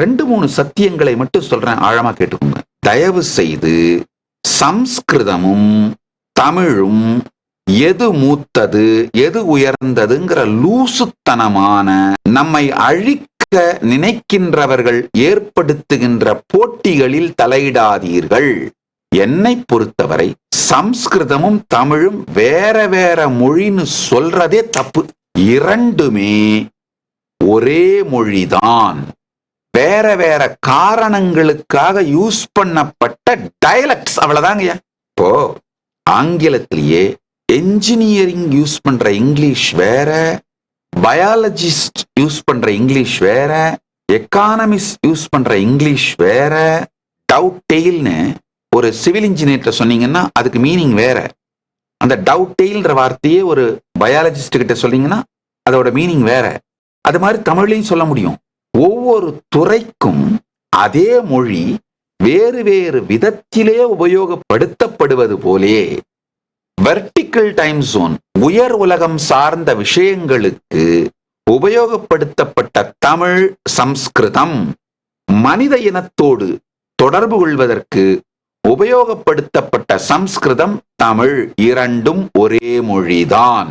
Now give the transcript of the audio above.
ரெண்டு மூணு சத்தியங்களை மட்டும் சொல்றேன் ஆழமா கேட்டுக்கோங்க. தயவு செய்து சம்ஸ்கிருதமும் தமிழும் எது மூத்தது எது உயர்ந்ததுங்கிற லூசுத்தனமான நம்மை அழிக்க நினைக்கின்றவர்கள் ஏற்படுத்துகின்ற போட்டிகளில் தலையிடாதீர்கள். என்னை பொறுத்தவரை சம்ஸ்கிருதமும் தமிழும் வேற வேற மொழின்னு சொல்றதே தப்பு. இரண்டுமே ஒரே மொழிதான். வேற வேற காரணங்களுக்காக யூஸ் பண்ணப்பட்ட டயலக்ட்ஸ் அவ்வளவுதாங்கய்யா இப்போ ஆங்கிலத்திலேயே என்ஜினியரிங் யூஸ் பண்ற இங்கிலீஷ் வேற பயாலஜிஸ்ட் யூஸ் பண்ற இங்கிலீஷ் வேற எக்கானமிஸ்ட் யூஸ் பண்ற இங்கிலீஷ் வேற டவுட் டெயில்னு ஒரு சிவில் இன்ஜினியர்கிட்ட சொன்னீங்கன்னா அதுக்கு மீனிங் வேற. அந்த டவுட் டெயில்ன்ற வார்த்தையே ஒரு பயாலஜிஸ்ட் கிட்ட சொன்னீங்கன்னா அதோட மீனிங் வேற. அது மாதிரி தமிழ்லையும் சொல்ல முடியும். ஒவ்வொரு துறைக்கும் அதே மொழி வேறு வேறு விதத்திலே உபயோகப்படுத்தப்படுவது போலே வெர்டிக்கல் டைம் ஜோன் உயர் உலகம் சார்ந்த விஷயங்களுக்கு உபயோகப்படுத்தப்பட்ட தமிழ் சம்ஸ்கிருதம் மனித இனத்தோடு தொடர்பு கொள்வதற்கு உபயோகப்படுத்தப்பட்ட சம்ஸ்கிருதம் தமிழ் இரண்டும் ஒரே மொழிதான்.